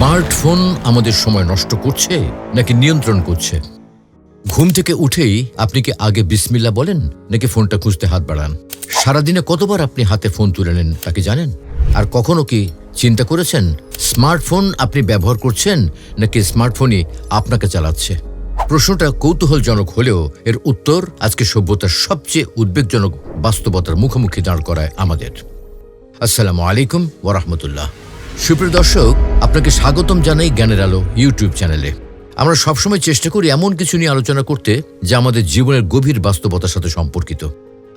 Smartphone আমাদের সময় নষ্ট করছে নাকি নিয়ন্ত্রণ করছে? ঘুম থেকে উঠেই আপনি কি আগে বিসমিল্লা বলেন, নাকি ফোনটা খুঁজতে হাত বাড়ান? সারাদিনে কতবার আপনি হাতে ফোন তুলে নেন তাকে জানেন? আর কখনো কি চিন্তা করেছেন, স্মার্টফোন আপনি ব্যবহার করছেন, নাকি স্মার্টফোনই আপনাকে চালাচ্ছে? প্রশ্নটা কৌতূহলজনক হলেও এর উত্তর আজকে সভ্যতার সবচেয়ে উদ্বেগজনক বাস্তবতার মুখোমুখি দাঁড় করায় আমাদের। আসসালামু আলাইকুম ওরহমতুল্লাহ সুপ্রিয় দর্শক, আপনাকে স্বাগতম জানাই জ্ঞানের আলো ইউটিউব চ্যানেলে। আমরা সবসময় চেষ্টা করি এমন কিছু নিয়ে আলোচনা করতে যা আমাদের জীবনের গভীর বাস্তবতার সাথে সম্পর্কিত।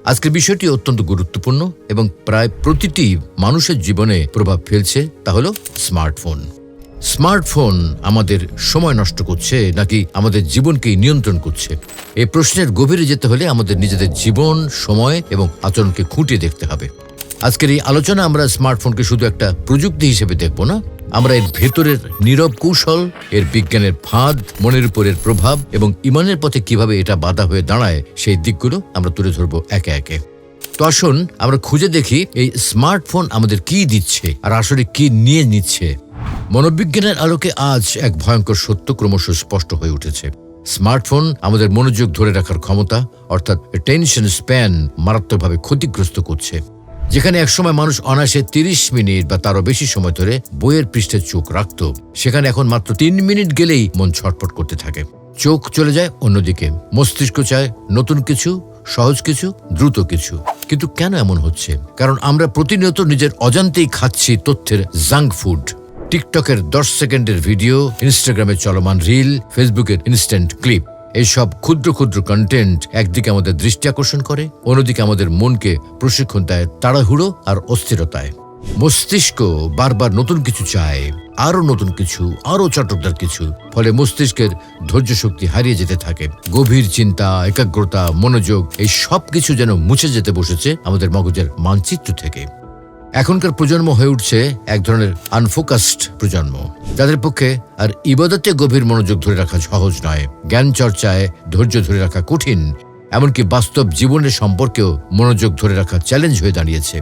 আজকের বিষয়টি অত্যন্ত গুরুত্বপূর্ণ এবং প্রায় প্রতিটি মানুষের জীবনে প্রভাব ফেলছে তা হলো স্মার্টফোন। স্মার্টফোন আমাদের সময় নষ্ট করছে নাকি আমাদের জীবনকেই নিয়ন্ত্রণ করছে? এই প্রশ্নের গভীরে যেতে হলে আমাদের নিজেদের জীবন, সময় এবং আচরণকে খুঁটিয়ে দেখতে হবে। আজকের এই আলোচনা আমরা স্মার্টফোনকে শুধু একটা প্রযুক্তি হিসেবে দেখব না, আমরা এর ভেতরের নীরব কৌশল, এর বিজ্ঞানের ফাঁদ, মনের উপরের প্রভাব এবং ইমানের পথে কীভাবে এটা বাধা হয়ে দাঁড়ায় সেই দিকগুলো আমরা তুলে ধরবো একে একে। তো আসুন, আমরা খুঁজে দেখি এই স্মার্টফোন আমাদের কি দিচ্ছে আর আসলে কি নিয়ে নিচ্ছে। মনোবিজ্ঞানের আলোকে আজ এক ভয়ঙ্কর সত্য ক্রমশ স্পষ্ট হয়ে উঠেছে। স্মার্টফোন আমাদের মনোযোগ ধরে রাখার ক্ষমতা, অর্থাৎ টেনশন স্প্যান মারাত্মকভাবে ক্ষতিগ্রস্ত করছে। যেখানে একসময় মানুষ অনায়াসে তিরিশ মিনিট বা তারও বেশি সময় ধরে বইয়ের পৃষ্ঠে চোখ রাখত। সেখানে এখন মাত্র তিন মিনিট গেলেই মন ছটফট করতে থাকে। চোখ চলে যায় অন্যদিকে। মস্তিষ্ক চায় নতুন কিছু, সহজ কিছু, দ্রুত কিছু। কিন্তু কেন এমন হচ্ছে? কারণ আমরা প্রতিনিয়ত নিজের অজান্তেই খাচ্ছি তথ্যের জাঙ্ক ফুড। টিকটকের দশ সেকেন্ডের ভিডিও, ইনস্টাগ্রামে চলমান রিল, ফেসবুকের ইনস্ট্যান্ট ক্লিপ। এইসব ক্ষুদ্র ক্ষুদ্র কন্টেন্ট একদিকে আমাদের দৃষ্টি আকর্ষণ করে, অন্যদিকে আমাদের মনকে প্রশিক্ষণ দেয় তাড়াহুড়ো আর অস্থিরতায়। মস্তিষ্ক বারবার নতুন কিছু চায় আরও নতুন কিছু আরও চটকদার কিছু, ফলে মস্তিষ্কের ধৈর্য শক্তি হারিয়ে যেতে থাকে। গভীর চিন্তা, একাগ্রতা, মনোযোগ, এই সব কিছু যেন মুছে যেতে বসেছে আমাদের মগজের মানচিত্র থেকে। এখনকার প্রজন্ম হয়ে উঠছে এক ধরনের আনফোকাসড প্রজন্ম, যাদের পক্ষে আর ইবাদতে গভীর মনোযোগ ধরে রাখা সহজ নয়। জ্ঞান চর্চায় ধৈর্য ধরে রাখা কঠিন, এমনকি বাস্তব জীবনের সম্পর্কেও মনোযোগ ধরে রাখা চ্যালেঞ্জ হয়ে দাঁড়িয়েছে।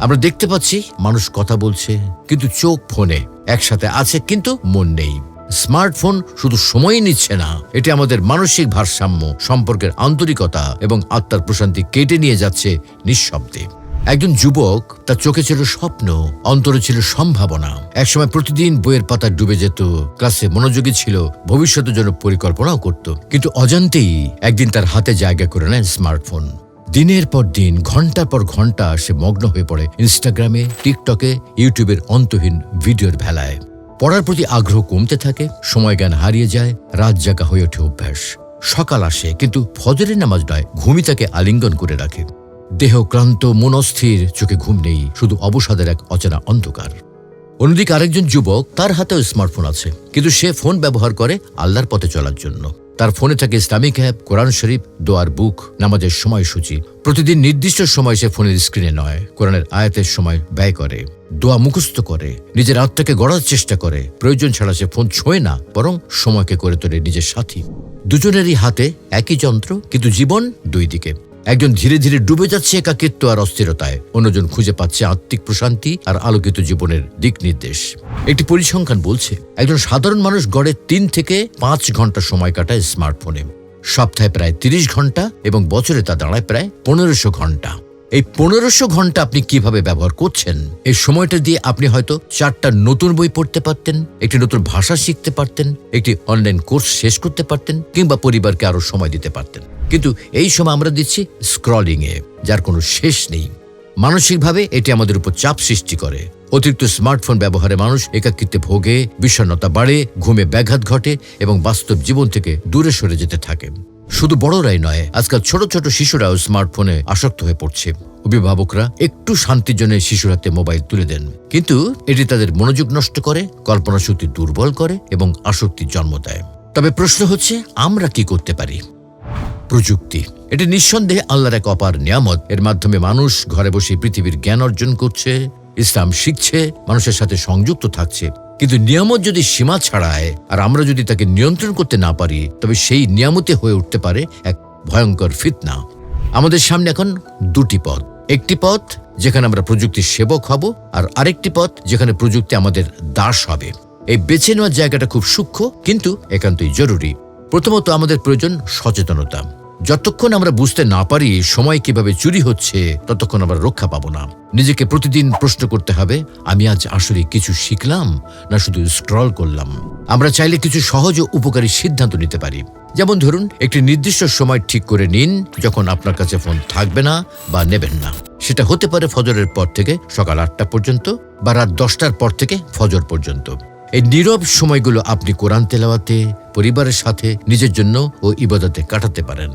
আমরা দেখতে পাচ্ছি, মানুষ কথা বলছে, কিন্তু চোখ ফোনে, একসাথে আছে কিন্তু মন নেই। স্মার্টফোন শুধু সময়ই নিচ্ছে না, এটি আমাদের মানসিক ভারসাম্য, সম্পর্কের আন্তরিকতা এবং আত্মার প্রশান্তি কেটে নিয়ে যাচ্ছে নিঃশব্দে। একজন যুবক তার চোখে ছিল স্বপ্ন, অন্তরে ছিল সম্ভাবনা। একসময় প্রতিদিন বইয়ের পাতা ডুবে যেত, ক্লাসে মনোযোগী ছিল, ভবিষ্যতের জন্য পরিকল্পনাও করত। কিন্তু অজান্তেই একদিন তার হাতে জায়গা করে নেয় স্মার্টফোন। দিনের পর দিন, ঘণ্টার পর ঘণ্টা সে মগ্ন হয়ে পড়ে ইনস্টাগ্রামে, টিকটকে, ইউটিউবের অন্তহীন ভিডিওর ভেলায়। পড়ার প্রতি আগ্রহ কমতে থাকে, সময় জ্ঞান হারিয়ে যায়, রাত জাগা হয়ে ওঠে অভ্যাস। সকাল আসে, কিন্তু ফজরের নামাজ নয় ঘুমি তাকে আলিঙ্গন করে রাখে। দেহ ক্লান্ত মনস্থির চোখে ঘুম নেই, শুধু অবসাদের এক অচেনা অন্ধকার। অন্যদিকে আরেকজন যুবক তার হাতেও স্মার্টফোন আছে, কিন্তু সে ফোন ব্যবহার করে আল্লাহর পথে চলার জন্য। তার ফোনে থাকে ইসলামিক অ্যাপ, কোরআন শরীফ, দোয়ার বুক, নামাজের সময়সূচি। প্রতিদিন নির্দিষ্ট সময় সে ফোনের স্ক্রিনে নয়, কোরআনের আয়াতের সময় ব্যয় করে। দোয়া মুখস্থ করে, নিজের আত্মাকে গড়ার চেষ্টা করে। প্রয়োজন ছাড়া সে ফোন ছোঁয় না, বরং সময়কে করে তোলে নিজের সাথী। দুজনেরই হাতে একই যন্ত্র, কিন্তু জীবন দুই দিকে। একজন ধীরে ধীরে ডুবে যাচ্ছে একাকিত্ব আর অস্থিরতায়। অন্যজন খুঁজে পাচ্ছে আত্মিক প্রশান্তি আর আলোকিত জীবনের দিক নির্দেশ। একটি পরিসংখ্যান বলছে, একজন সাধারণ মানুষ গড়ে তিন থেকে পাঁচ ঘণ্টা সময় কাটায় স্মার্টফোনে। সপ্তাহে প্রায় তিরিশ ঘণ্টা এবং বছরে তা দাঁড়ায় প্রায় পনেরোশো ঘণ্টা। এই পনেরোশো ঘণ্টা আপনি কীভাবে ব্যবহার করছেন? এই সময়টা দিয়ে আপনি হয়তো চারটা নতুন বই পড়তে পারতেন, একটি নতুন ভাষা শিখতে পারতেন, একটি অনলাইন কোর্স শেষ করতে পারতেন কিংবা পরিবারকে আরও সময় দিতে পারতেন। কিন্তু এই সময় আমরা দিচ্ছি স্ক্রলিং এ যার কোনো শেষ নেই। মানসিকভাবে এটি আমাদের উপর চাপ সৃষ্টি করে। অতিরিক্ত স্মার্টফোন ব্যবহারে মানুষ একাকিত্বে ভোগে, বিষণ্ণতা বাড়ে, ঘুমে ব্যাঘাত ঘটে এবং বাস্তব জীবন থেকে দূরে সরে যেতে থাকে। শুধু বড়রাই নয়, আজকাল ছোট ছোট শিশুরাও স্মার্টফোনে আসক্ত হয়ে পড়ছে। অভিভাবকরা একটু শান্তির জন্য শিশুর হাতে মোবাইল তুলে দেন। কিন্তু এটি তাদের মনোযোগ নষ্ট করে কল্পনাশক্তি দুর্বল করে এবং আসক্তির জন্ম দেয়। তবে প্রশ্ন হচ্ছে, আমরা কি করতে পারি? প্রযুক্তি। এটি নিঃসন্দেহে আল্লাহর এক অপার নিয়ামত। এর মাধ্যমে মানুষ ঘরে বসে পৃথিবীর জ্ঞান অর্জন করছে, ইসলাম শিখছে, মানুষের সাথে সংযুক্ত থাকছে। কিন্তু নিয়ামত যদি সীমা ছাড়ায়, আর আমরা যদি তাকে নিয়ন্ত্রণ করতে না পারি, তবে সেই নিয়ামতে হয়ে উঠতে পারে এক ভয়ঙ্কর ফিতনা। আমাদের সামনে এখন দুটি পথ। একটি পথ যেখানে আমরা প্রযুক্তির সেবক হব, আর আরেকটি পথ যেখানে প্রযুক্তি আমাদের দাস হবে। এই বেছে নেওয়ার জায়গাটা খুব সূক্ষ্ম, কিন্তু একান্তই জরুরি। প্রথমত আমাদের প্রয়োজন সচেতনতা। যতক্ষণ আমরা বুঝতে না পারি সময় কীভাবে চুরি হচ্ছে, ততক্ষণ আমরা রক্ষা পাবো না। নিজেকে প্রতিদিন প্রশ্ন করতে হবে, আমি আজ আসলে কিছু শিখলাম না শুধু স্ক্রল করলাম? আমরা চাইলে কিছু সহজ ও উপকারী সিদ্ধান্ত নিতে পারি। যেমন ধরুন, একটি নির্দিষ্ট সময় ঠিক করে নিন যখন আপনার কাছে ফোন থাকবে না বা নেবেন না। সেটা হতে পারে ফজরের পর থেকে সকাল আটটা পর্যন্ত বা রাত দশটার পর থেকে ফজর পর্যন্ত। এই নীরব সময়গুলো আপনি কোরআন তেলাওয়াতে, পরিবারের সাথে, নিজের জন্য ও ইবাদতে কাটাতে পারেন।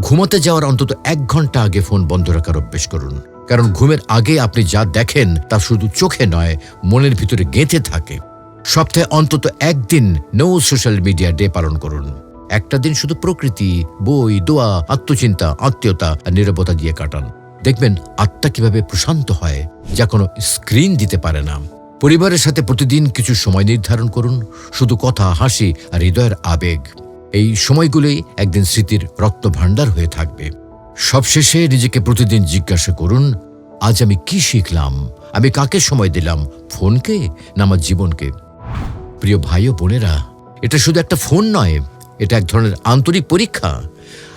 ঘুমাতে যাওয়ার অন্তত এক ঘণ্টা আগে ফোন বন্ধ রাখার অভ্যেস করুন। কারণ ঘুমের আগে আপনি যা দেখেন তা শুধু চোখে নয়, মনের ভিতরে গেঁথে থাকে। সপ্তাহে অন্তত একদিন নো সোশ্যাল মিডিয়া ডে পালন করুন। একটা দিন শুধু প্রকৃতি, বই, দোয়া, আত্মচিন্তা, আত্মীয়তা আর নিরবতা দিয়ে কাটান। দেখবেন আত্মা কীভাবে প্রশান্ত হয়, যা কোনো স্ক্রিন দিতে পারে না। পরিবারের সাথে প্রতিদিন কিছু সময় নির্ধারণ করুন, শুধু কথা, হাসি আর হৃদয়ের আবেগ। এই সময়গুলোই একদিন স্মৃতির রক্ত ভাণ্ডার হয়ে থাকবে। সবশেষে নিজেকে প্রতিদিন জিজ্ঞাসা করুন, আজ আমি কি শিখলাম? আমি কাকে সময় দিলাম? ফোনকে না আমার জীবনকে? প্রিয় ভাই ও বোনেরা, এটা শুধু একটা ফোন নয়, এটা এক ধরনের আন্তরিক পরীক্ষা।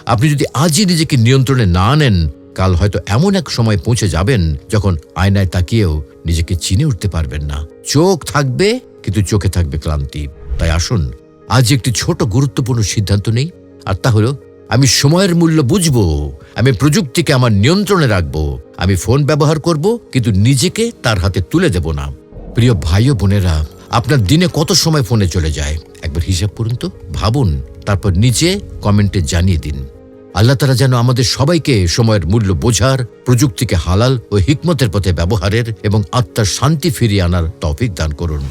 আপনি যদি আজই নিজেকে নিয়ন্ত্রণে না নেন, কাল হয়তো এমন এক সময় পৌঁছে যাবেন যখন আয়নায় তাকিয়েও নিজেকে চিনে উঠতে পারবেন না। চোখ থাকবে, কিন্তু চোখে থাকবে ক্লান্তি। তাই আসুন, আজ একটি ছোট গুরুত্বপূর্ণ সিদ্ধান্ত নেই, আর তা হলো, আমি সময়ের মূল্য বুঝব, আমি প্রযুক্তিকে আমার নিয়ন্ত্রণে রাখব, আমি ফোন ব্যবহার করব, কিন্তু নিজেকে তার হাতে তুলে দেব না। প্রিয় ভাই ও বোনেরা, আপনার দিনে কত সময় ফোনে চলে যায়? একবার হিসাব করুন তো, ভাবুন, তারপর নিচে কমেন্টে জানিয়ে দিন। আল্লাহ তারা যেন আমাদের সবাইকে সময়ের মূল্য বোঝার, প্রযুক্তিকে হালাল ও হিকমতের পথে ব্যবহারের এবং আত্মার শান্তি ফিরিয়ে আনার তৌফিক দান করুন।